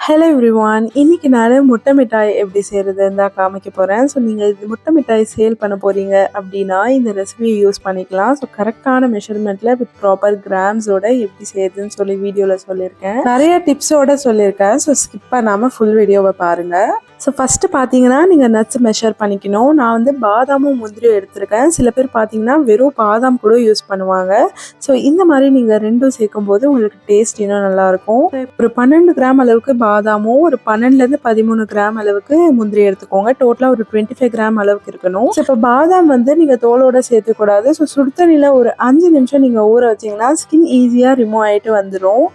Hello everyone இன்னைக்கு நான் முட்டை மிட்டாய் எப்படி செய்கிறதுன்னு தான் காமிக்க போகிறேன் ஸோ நீங்கள் இது முட்டை மிட்டாய் சேல் பண்ண போகிறீங்க அப்படின்னா இந்த ரெசிபியை யூஸ் பண்ணிக்கலாம். ஸோ கரெக்டான மெஷர்மெண்ட்டில் வித் ப்ராப்பர் கிராம்ஸோட எப்படி செய்யுதுன்னு சொல்லி வீடியோவில் சொல்லியிருக்கேன். நிறைய டிப்ஸோட சொல்லியிருக்கேன். ஸோ ஸ்கிப் பண்ணாமல் ஃபுல் வீடியோவை பாருங்கள் ஸோ ஃபஸ்ட்டு பார்த்தீங்கன்னா நீங்கள் நட்ஸ் மெஷர் பண்ணிக்கணும். நான் வந்து பாதாமும் முந்திரியும் எடுத்திருக்கேன். சில பேர் பார்த்தீங்கன்னா வெறும் பாதாம் கூட யூஸ் பண்ணுவாங்க. ஸோ இந்த மாதிரி நீங்கள் ரெண்டும் சேர்க்கும் போது உங்களுக்கு டேஸ்ட் இன்னும் நல்லாயிருக்கும். ஒரு பன்னெண்டு கிராம் அளவுக்கு பாதாமும் ஒரு பன்னெண்டுலேருந்து பதிமூணு கிராம் அளவுக்கு முந்திரி எடுத்துக்கோங்க. டோட்டலாக ஒரு டுவெண்ட்டி ஃபைவ் கிராம் அளவுக்கு இருக்கணும். ஸோ இப்போ பாதாம் வந்து நீங்கள் தோலோட சேர்த்துக்கூடாது ஸோ சுடுதண்ணியில் ஒரு அஞ்சு நிமிஷம் நீங்கள் ஊற வச்சிங்கன்னா ஸ்கின் ஈஸியாக ரிமூவ் ஆகிட்டு வந்துடும்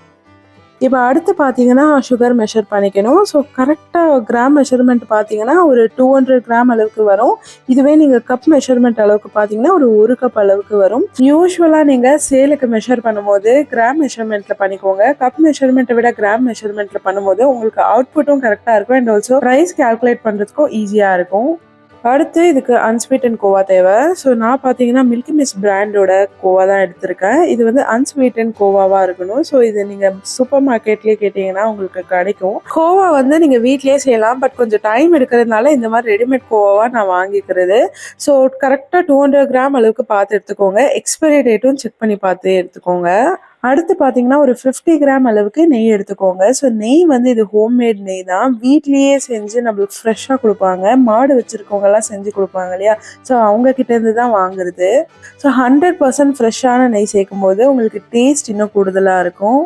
இப்போ அடுத்து பார்த்தீங்கன்னா சுகர் மெஷர் பண்ணிக்கணும். ஸோ கரெக்டாக கிராம் மெஷர்மெண்ட் பார்த்தீங்கன்னா ஒரு டூ ஹண்ட்ரட் கிராம் அளவுக்கு வரும். இதுவே நீங்கள் கப் மெஷர்மெண்ட் அளவுக்கு பார்த்தீங்கன்னா ஒரு ஒரு கப் அளவுக்கு வரும். யூஸ்வலாக நீங்கள் சேலுக்கு மெஷர் பண்ணும்போது கிராம் மெஷர்மெண்ட்டில் பண்ணிக்கோங்க. கப் மெஷர்மெண்ட்டை விட கிராம் மெஷர்மெண்ட்டில் பண்ணும்போது உங்களுக்கு அவுட்புட்டும் கரெக்டாக இருக்கும். அண்ட் ஆல்சோ ப்ரைஸ் கால்குலேட் பண்ணுறதுக்கும் ஈஸியாக இருக்கும். அடுத்து இதுக்கு அன்ஸ்வீட்டன் கோவா தேவை. ஸோ நான் பார்த்தீங்கன்னா மில்கி மிஸ் பிராண்டோட கோவா தான் எடுத்திருக்கேன். இது வந்து அன்ஸ்வீட்டன் கோவாவாக இருக்கணும். ஸோ இது நீங்கள் சூப்பர் மார்க்கெட்லேயே கேட்டிங்கன்னா உங்களுக்கு கிடைக்கும். கோவா வந்து நீங்கள் வீட்லேயே செய்யலாம். பட் கொஞ்சம் டைம் எடுக்கிறதுனால இந்த மாதிரி ரெடிமேட் கோவாவாக நான் வாங்கிக்கிறது. ஸோ கரெக்டாக டூ ஹண்ட்ரட் கிராம் அளவுக்கு பார்த்து எடுத்துக்கோங்க. எக்ஸ்பைரி டேட்டும் செக் பண்ணி பார்த்து எடுத்துக்கோங்க. அடுத்து பார்த்தீங்கன்னா ஒரு ஃபிஃப்டி கிராம் அளவுக்கு நெய் எடுத்துக்கோங்க. ஸோ நெய் வந்து இது ஹோம்மேட் நெய் தான். வீட்லேயே செஞ்சு நம்மளுக்கு ஃப்ரெஷ்ஷாக கொடுப்பாங்க. மாடு வச்சுருக்கவங்கலாம் செஞ்சு கொடுப்பாங்க இல்லையா? ஸோ அவங்கக்கிட்டேருந்து தான் வாங்குறது. ஸோ ஹண்ட்ரட் பர்சன்ட் ஃப்ரெஷ்ஷான நெய் சேர்க்கும் போது உங்களுக்கு டேஸ்ட் இன்னும் கூடுதலாக இருக்கும்.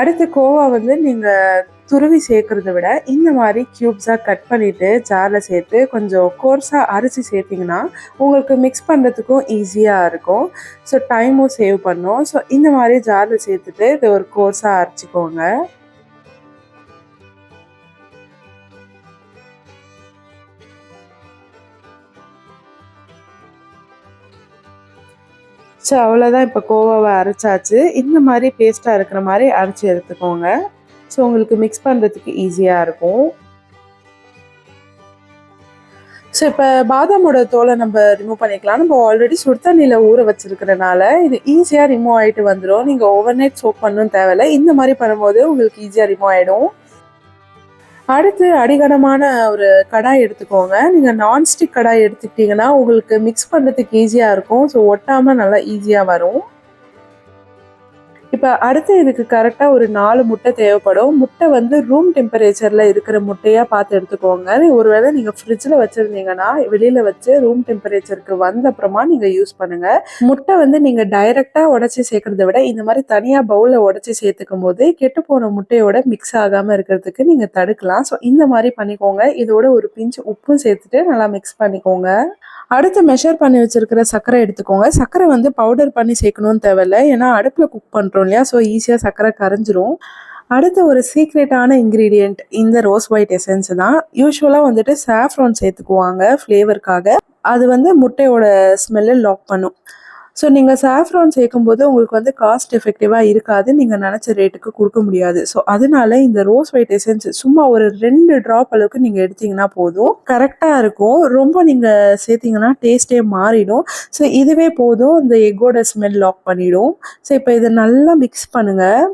அடுத்து கோவா வந்து நீங்கள் துருவி சேர்க்கறத விட இந்த மாதிரி க்யூப்ஸாக கட் பண்ணிவிட்டு ஜாரில் சேர்த்து கொஞ்சம் கோர்ஸாக அரிசி சேர்த்திங்கன்னா உங்களுக்கு மிக்ஸ் பண்ணுறதுக்கும் ஈஸியாக இருக்கும். ஸோ டைமும் சேவ் பண்ணும். ஸோ இந்த மாதிரி ஜாரில் சேர்த்துட்டு இதை ஒரு கோர்ஸாக அரைச்சிக்கோங்க. ஸோ அவ்வளோதான் இப்போ கோவாவை அரைச்சாச்சு. இந்த மாதிரி பேஸ்ட்டாக இருக்கிற மாதிரி அரைச்சி எடுத்துக்கோங்க. ஸோ உங்களுக்கு மிக்ஸ் பண்ணுறதுக்கு ஈஸியாக இருக்கும். ஸோ இப்போ பாதாமோட தோலை நம்ம ரிமூவ் பண்ணிக்கலாம். நம்ம ஆல்ரெடி சுடுதண்ணியில் ஊற வச்சுருக்கிறனால இது ஈஸியாக ரிமூவ் ஆகிட்டு வந்துடும் நீங்கள் ஓவர் நைட் சோப் பண்ணணும் தேவையில்லை. இந்த மாதிரி பண்ணும்போது உங்களுக்கு ஈஸியாக ரிமூவ் ஆகிடும் அடுத்து அடிகனமான ஒரு கடாய் எடுத்துக்கோங்க. நீங்கள் நான்ஸ்டிக் கடாய் எடுத்துக்கிட்டிங்கன்னா உங்களுக்கு மிக்ஸ் பண்ணுறதுக்கு ஈஸியாக இருக்கும். ஸோ ஒட்டாமல் நல்லா ஈஸியாக வரும். இப்போ அடுத்து இதுக்கு கரெக்டாக ஒரு நாலு முட்டை தேவைப்படும். முட்டை வந்து ரூம் டெம்பரேச்சரில் இருக்கிற முட்டையாக பார்த்து எடுத்துக்கோங்க. ஒருவேளை நீங்கள் ஃப்ரிட்ஜில் வச்சுருந்தீங்கன்னா வெளியில் வச்சு ரூம் டெம்பரேச்சருக்கு வந்த அப்புறமா நீங்கள் யூஸ் பண்ணுங்கள் முட்டை வந்து நீங்கள் டைரெக்டாக உடச்சி சேர்க்கறத விட இந்த மாதிரி தனியாக பவுலில் உடச்சி சேர்த்துக்கும் போது கெட்டு போன முட்டையோட மிக்ஸ் ஆகாமல் இருக்கிறதுக்கு நீங்கள் தடுக்கலாம். ஸோ இந்த மாதிரி பண்ணிக்கோங்க. இதோட ஒரு பிஞ்சு உப்பும் சேர்த்துட்டு நல்லா மிக்ஸ் பண்ணிக்கோங்க. அடுத்து மெஷர் பண்ணி வச்சுருக்கிற சர்க்கரை எடுத்துக்கோங்க. சர்க்கரை வந்து பவுடர் பண்ணி சேர்க்கணும்னு தேவையில்லை. ஏன்னா அடுப்பில் குக் பண்ணுறோம் இல்லையா? ஸோ ஈஸியாக சர்க்கரை கரைஞ்சிரும். அடுத்த ஒரு சீக்ரெட்டான இன்க்ரீடியண்ட் இந்த ரோஸ் ஒயிட் எசன்ஸ் தான். யூஸ்வலாக வந்துட்டு சாஃப்ரான் சேர்த்துக்குவாங்க ஃப்ளேவருக்காக அது வந்து முட்டையோட ஸ்மெல்லை லாக் பண்ணும். ஸோ நீங்கள் சாஃப்ரான் சேர்க்கும்போது உங்களுக்கு வந்து காஸ்ட் எஃபெக்டிவாக இருக்காது. நீங்கள் நினச்ச ரேட்டுக்கு கொடுக்க முடியாது. ஸோ அதனால இந்த ரோஸ் ஒயிட் எசன்ஸ் சும்மா ஒரு ரெண்டு ட்ராப் அளவுக்கு நீங்கள் எடுத்தீங்கன்னா போதும். கரெக்டாக இருக்கும். ரொம்ப நீங்கள் சேர்த்தீங்கன்னா டேஸ்ட்டே மாறிடும். ஸோ இதுவே போதும். இந்த எக்கோட ஸ்மெல் லாக் பண்ணிடும். ஸோ இப்போ இதை நல்லா மிக்ஸ் பண்ணுங்கள்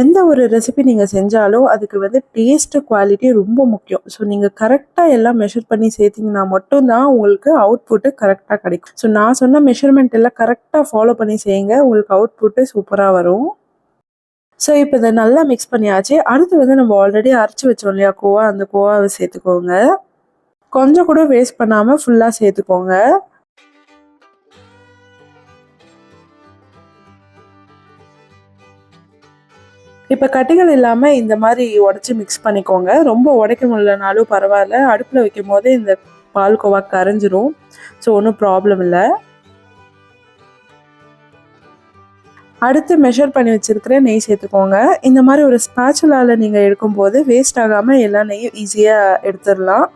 எந்த ஒரு ரெசிபி நீங்கள் செஞ்சாலும் அதுக்கு வந்து டேஸ்ட்டு குவாலிட்டி ரொம்ப முக்கியம். ஸோ நீங்கள் கரெக்டாக எல்லாம் மெஷர் பண்ணி சேர்த்திங்கன்னா மட்டும்தான் உங்களுக்கு அவுட்புட்டு கரெக்டாக கிடைக்கும். ஸோ நான் சொன்ன மெஷர்மெண்ட் எல்லாம் கரெக்ட் கரெக்டாக ஃபாலோ பண்ணி செய்யுங்க. உங்களுக்கு அவுட்புட்டு சூப்பராக வரும். ஸோ இப்போ இதை நல்லா மிக்ஸ் பண்ணியாச்சு. அடுத்து வந்து நம்ம ஆல்ரெடி அரைச்சி வச்சோம் இல்லையா கோவா? அந்த கோவாவை சேர்த்துக்கோங்க. கொஞ்சம் கூட வேஸ்ட் பண்ணாமல் ஃபுல்லாக சேர்த்துக்கோங்க. இப்போ கட்டிகள் இல்லாமல் இந்த மாதிரி உடச்சி மிக்ஸ் பண்ணிக்கோங்க. ரொம்ப உடைக்க முடியலனாலும் பரவாயில்ல. அடுப்பில் வைக்கும் போதே இந்த பால்கோவா கரைஞ்சிரும். ஸோ ஒன்றும் ப்ராப்ளம் இல்லை. அடுத்து மெஷர் பண்ணி வச்சுருக்கிற நெய் சேர்த்துக்கோங்க. இந்த மாதிரி ஒரு ஸ்பேச்சுலாவில் நீங்கள் எடுக்கும்போது வேஸ்ட் ஆகாமல் எல்லா நெய்யும் ஈஸியாக எடுத்துடலாம்.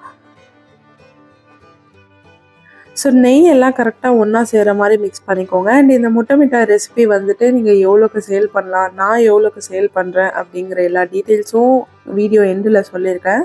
ஸோ நெய் எல்லாம் கரெக்டாக ஒன்றா செய்கிற மாதிரி மிக்ஸ் பண்ணிக்கோங்க. அண்ட் இந்த முட்டை மிட்டாய் ரெசிபி வந்துட்டு நீங்கள் எவ்வளோக்கு சேல் பண்ணலாம் நான் எவ்வளோக்கு சேல் பண்ணுறேன் அப்படிங்கிற எல்லா டீட்டெயில்ஸும் வீடியோ எண்டில் சொல்லியிருக்கேன்.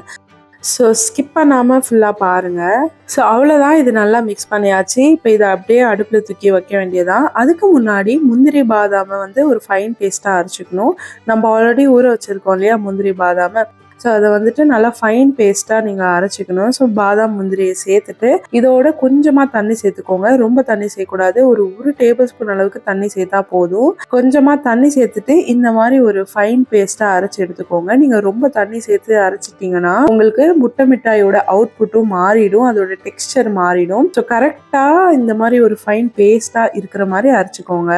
ஸோ ஸ்கிப் பண்ணாமல் ஃபுல்லாக பாருங்கள் ஸோ அவ்வளோதான் இது நல்லா மிக்ஸ் பண்ணியாச்சு. இப்போ இதை அப்படியே அடுப்பில் தூக்கி வைக்க வேண்டியதான் அதுக்கு முன்னாடி முந்திரி பாதாமை வந்து ஒரு ஃபைன் பேஸ்ட்டாக அரைச்சிக்கணும். நம்ம ஆல்ரெடி ஊற வச்சுருக்கோம் இல்லையா முந்திரி பாதாமை? ஸோ அதை வந்துட்டு நல்லா ஃபைன் பேஸ்ட்டாக நீங்கள் அரைச்சிக்கணும். ஸோ பாதாம் முந்திரியை சேர்த்துட்டு இதோட கொஞ்சமாக தண்ணி சேர்த்துக்கோங்க. ரொம்ப தண்ணி சேர்க்கக்கூடாது. ஒரு ஒரு டேபிள் ஸ்பூன் அளவுக்கு தண்ணி சேர்த்தா போதும். கொஞ்சமாக தண்ணி சேர்த்துட்டு இந்த மாதிரி ஒரு ஃபைன் பேஸ்ட்டாக அரைச்சி எடுத்துக்கோங்க. நீங்கள் ரொம்ப தண்ணி சேர்த்து அரைச்சிட்டிங்கன்னா உங்களுக்கு முட்டை மிட்டாயோட அவுட்புட்டும் மாறிடும். அதோட டெக்ஸ்டர் மாறிடும். ஸோ கரெக்டாக இந்த மாதிரி ஒரு ஃபைன் பேஸ்ட்டாக இருக்கிற மாதிரி அரைச்சிக்கோங்க.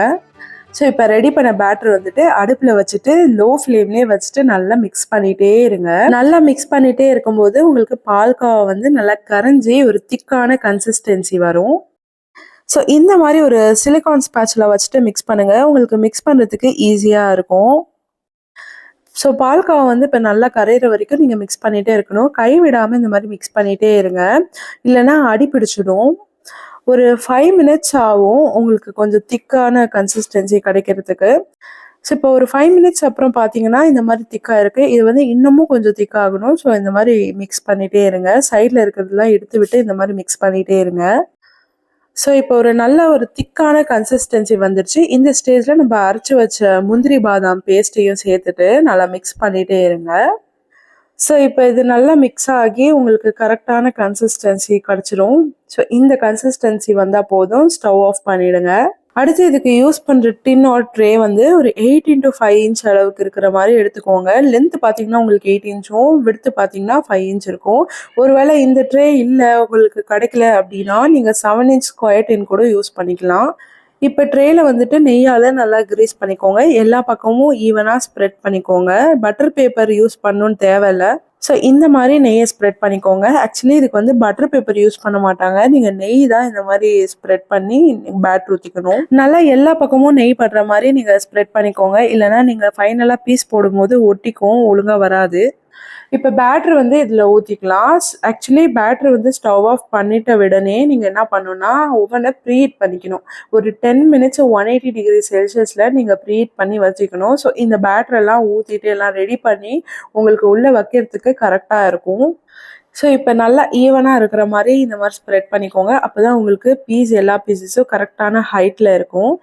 ஸோ இப்போ ரெடி பண்ண பேட்டர் வந்துட்டு அடுப்பில் வச்சுட்டு லோ ஃப்ளேம்லேயே வச்சுட்டு நல்லா மிக்ஸ் பண்ணிகிட்டே இருங்க. நல்லா மிக்ஸ் பண்ணிகிட்டே இருக்கும்போது உங்களுக்கு பால்காவை வந்து நல்லா கரைஞ்சி ஒரு திக்கான கன்சிஸ்டன்சி வரும். ஸோ இந்த மாதிரி ஒரு சிலிகான் ஸ்பேச்சில் வச்சுட்டு மிக்ஸ் பண்ணுங்கள் உங்களுக்கு மிக்ஸ் பண்ணுறதுக்கு ஈஸியாக இருக்கும். ஸோ பால்காவை வந்து இப்போ நல்லா கரையிற வரைக்கும் நீங்கள் மிக்ஸ் பண்ணிகிட்டே இருக்கணும். கை விடாமல் இந்த மாதிரி மிக்ஸ் பண்ணிகிட்டே இருங்க. இல்லைன்னா அடி பிடிச்சிடும். ஒரு ஃபைவ் மினிட்ஸ் ஆகும் உங்களுக்கு கொஞ்சம் திக்கான கன்சிஸ்டன்சி கிடைக்கிறதுக்கு. ஸோ இப்போ ஒரு ஃபைவ் மினிட்ஸ் அப்புறம் பார்த்தீங்கன்னா இந்த மாதிரி திக்காக இருக்குது இது வந்து இன்னமும் கொஞ்சம் திக்காகணும் ஸோ இந்த மாதிரி மிக்ஸ் பண்ணிகிட்டே இருங்க. சைடில் இருக்கிறதெல்லாம் எடுத்து விட்டு இந்த மாதிரி மிக்ஸ் பண்ணிகிட்டே இருங்க. ஸோ இப்போ ஒரு நல்ல ஒரு திக்கான கன்சிஸ்டன்சி வந்துருச்சு. இந்த ஸ்டேஜில் நம்ம அரைச்சி வச்ச முந்திரி பாதாம் பேஸ்ட்டையும் சேர்த்துட்டு நல்லா மிக்ஸ் பண்ணிகிட்டே இருங்க. ஸோ இப்போ இது நல்லா மிக்ஸ் ஆகி உங்களுக்கு கரெக்டான கன்சிஸ்டன்சி கிடச்சிரும். ஸோ இந்த கன்சிஸ்டன்சி வந்தால் போதும். ஸ்டவ் ஆஃப் பண்ணிவிடுங்க அடுத்து இதுக்கு யூஸ் பண்ணுற டின் ஆர் ட்ரே வந்து ஒரு எயிட் இன்ட்டு ஃபைவ் இன்ச் அளவுக்கு இருக்கிற மாதிரி எடுத்துக்கோங்க. லென்த் பார்த்தீங்கன்னா உங்களுக்கு எயிட் இன்ச்சும் விடுத்து பார்த்தீங்கன்னா ஃபைவ் இன்ச் இருக்கும். ஒருவேளை இந்த ட்ரே இல்லை உங்களுக்கு கிடைக்கல அப்படின்னா நீங்கள் செவன் இன்ச் ஸ்கொயர் டின் கூட யூஸ் பண்ணிக்கலாம். இப்போ ட்ரேயில் வந்துட்டு நெய்யால் நல்லா கிரீஸ் பண்ணிக்கோங்க. எல்லா பக்கமும் ஈவனாக ஸ்ப்ரெட் பண்ணிக்கோங்க. பட்டர் பேப்பர் யூஸ் பண்ணணும்னு தேவையில்லை ஸோ இந்த மாதிரி நெய்யை ஸ்ப்ரெட் பண்ணிக்கோங்க. ஆக்சுவலி இதுக்கு வந்து பட்டர் பேப்பர் யூஸ் பண்ண மாட்டாங்க. நீங்கள் நெய் தான் இந்த மாதிரி ஸ்ப்ரெட் பண்ணி பேட் ஊற்றிக்கணும் நல்லா எல்லா பக்கமும் நெய் படுற மாதிரி நீங்கள் ஸ்ப்ரெட் பண்ணிக்கோங்க. இல்லைனா நீங்கள் ஃபைனலாக பீஸ் போடும்போது ஒட்டிக்கும் ஒழுங்காக வராது. இப்போ பேட்ரு வந்து இதில் ஊற்றிக்கலாம் ஆக்சுவலி பேட்ரு வந்து ஸ்டவ் ஆஃப் பண்ணிட்ட உடனே நீங்கள் என்ன பண்ணணும்னா ஓவனை ப்ரீஹீட் பண்ணிக்கணும். ஒரு ten minutes one eighty degree செல்சியஸில் நீங்கள் ப்ரீஹீட் பண்ணி வச்சுக்கணும். ஸோ இந்த பேட்ரெல்லாம் ஊற்றிட்டு எல்லாம் ரெடி பண்ணி உங்களுக்கு உள்ளே வைக்கிறதுக்கு கரெக்டாக இருக்கும். ஸோ இப்போ நல்லா ஈவனாக இருக்கிற மாதிரி இந்த மாதிரி ஸ்ப்ரெட் பண்ணிக்கோங்க. அப்போ தான் உங்களுக்கு பீஸ் எல்லா பீஸஸும் கரெக்டான ஹைட்டில் இருக்கும்.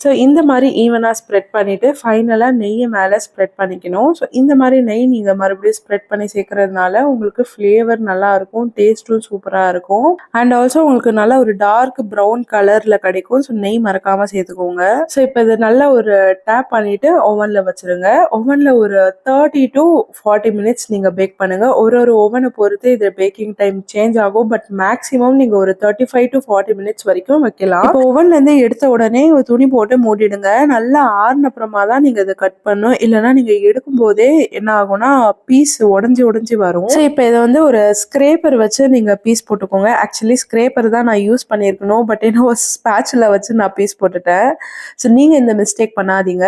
ஸோ இந்த மாதிரி ஈவனாக ஸ்ப்ரெட் பண்ணிவிட்டு ஃபைனலாக நெய்யை மேலே ஸ்ப்ரெட் பண்ணிக்கணும். ஸோ இந்த மாதிரி நெய் நீங்கள் மறுபடியும் ஸ்ப்ரெட் பண்ணி சேர்க்கறதுனால உங்களுக்கு ஃப்ளேவர் நல்லாயிருக்கும் டேஸ்ட்டும் சூப்பராக இருக்கும். அண்ட் ஆல்சோ உங்களுக்கு நல்லா ஒரு டார்க் ப்ரௌன் கலரில் கிடைக்கும். ஸோ நெய் மறக்காமல் சேர்த்துக்கோங்க. ஸோ இப்போ இதை நல்லா ஒரு டேப் பண்ணிவிட்டு ஓவனில் வச்சுருங்க. ஓவனில் ஒரு தேர்ட்டி டு ஃபார்ட்டி மினிட்ஸ் நீங்கள் பேக் பண்ணுங்கள் ஒரு ஒரு ஓவனை பொறுத்து இது பேக்கிங் டைம் சேஞ்ச் ஆகும். பட் மேக்ஸிமம் நீங்கள் ஒரு thirty five to forty minutes வரைக்கும் வைக்கலாம். இப்போ ஓவன்லேருந்து எடுத்த உடனே ஒரு துணி போட்டு போட்டு மூடிடுங்க. நல்லா ஆறுன அப்புறமா தான் நீங்கள் இதை கட் பண்ணும். இல்லைன்னா நீங்கள் எடுக்கும் போதே என்ன ஆகும்னா பீஸ் உடஞ்சி உடஞ்சி வரும். ஸோ இப்போ இதை வந்து ஒரு ஸ்க்ரேப்பர் வச்சு நீங்கள் பீஸ் போட்டுக்கோங்க. ஆக்சுவலி ஸ்க்ரேப்பர் தான் நான் யூஸ் பண்ணியிருக்கணும். பட் என்ன ஸ்பேச்சில் வச்சு நான் பீஸ் போட்டுட்டேன். ஸோ நீங்கள் இந்த மிஸ்டேக் பண்ணாதீங்க.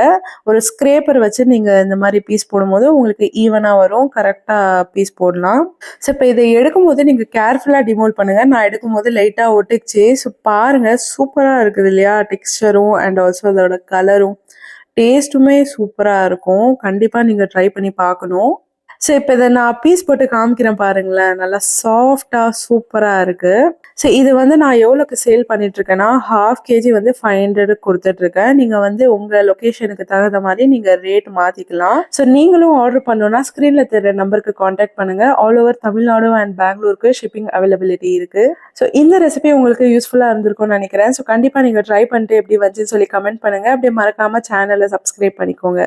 ஒரு ஸ்க்ரேப்பர் வச்சு நீங்கள் இந்த மாதிரி பீஸ் போடும்போது உங்களுக்கு ஈவனாக வரும். கரெக்டாக பீஸ் போடலாம். ஸோ இப்போ இதை எடுக்கும்போது நீங்கள் கேர்ஃபுல்லாக டிமோல் பண்ணுங்கள் நான் எடுக்கும்போது லைட்டாக ஒட்டிச்சு. ஸோ பாருங்கள் சூப்பராக இருக்குது இல்லையா? டெக்ஸ்டரும் அண்ட் ஆல்சோ அதோட கலரும் டேஸ்ட்டுமே சூப்பராக இருக்கும். கண்டிப்பாக நீங்கள் ட்ரை பண்ணி பார்க்கணும். ஸோ இப்போ இதை நான் பீஸ் போட்டு காமிக்கிறேன் பாருங்களேன். நல்லா சாஃப்டாக சூப்பராக இருக்குது ஸோ இது வந்து நான் எவ்வளோக்கு சேல் பண்ணிட்டுருக்கேன்னா ஹாஃப் கேஜி வந்து ஃபைவ் ஹண்ட்ரடுக்கு கொடுத்துட்ருக்கேன் நீங்கள் வந்து உங்கள் லொக்கேஷனுக்கு தகுந்த மாதிரி நீங்கள் ரேட் மாற்றிக்கலாம் ஸோ நீங்களும் ஆர்டர் பண்ணணுன்னா ஸ்க்ரீனில் தெரிய நம்பருக்கு காண்டாக்ட் பண்ணுங்கள் ஆல் ஓவர் தமிழ்நாடு அண்ட் பெங்களூருக்கு ஷிப்பிங் அவைலபிலிட்டி இருக்குது ஸோ இந்த ரெசிபி உங்களுக்கு யூஸ்ஃபுல்லாக இருந்திருக்கும்னு நினைக்கிறேன். ஸோ கண்டிப்பாக நீங்கள் ட்ரை பண்ணிட்டு எப்படி வந்துச்சுன்னு சொல்லி கமெண்ட் பண்ணுங்கள் அப்படியே மறக்காமல் சேனலை சப்ஸ்கிரைப் பண்ணிக்கோங்க.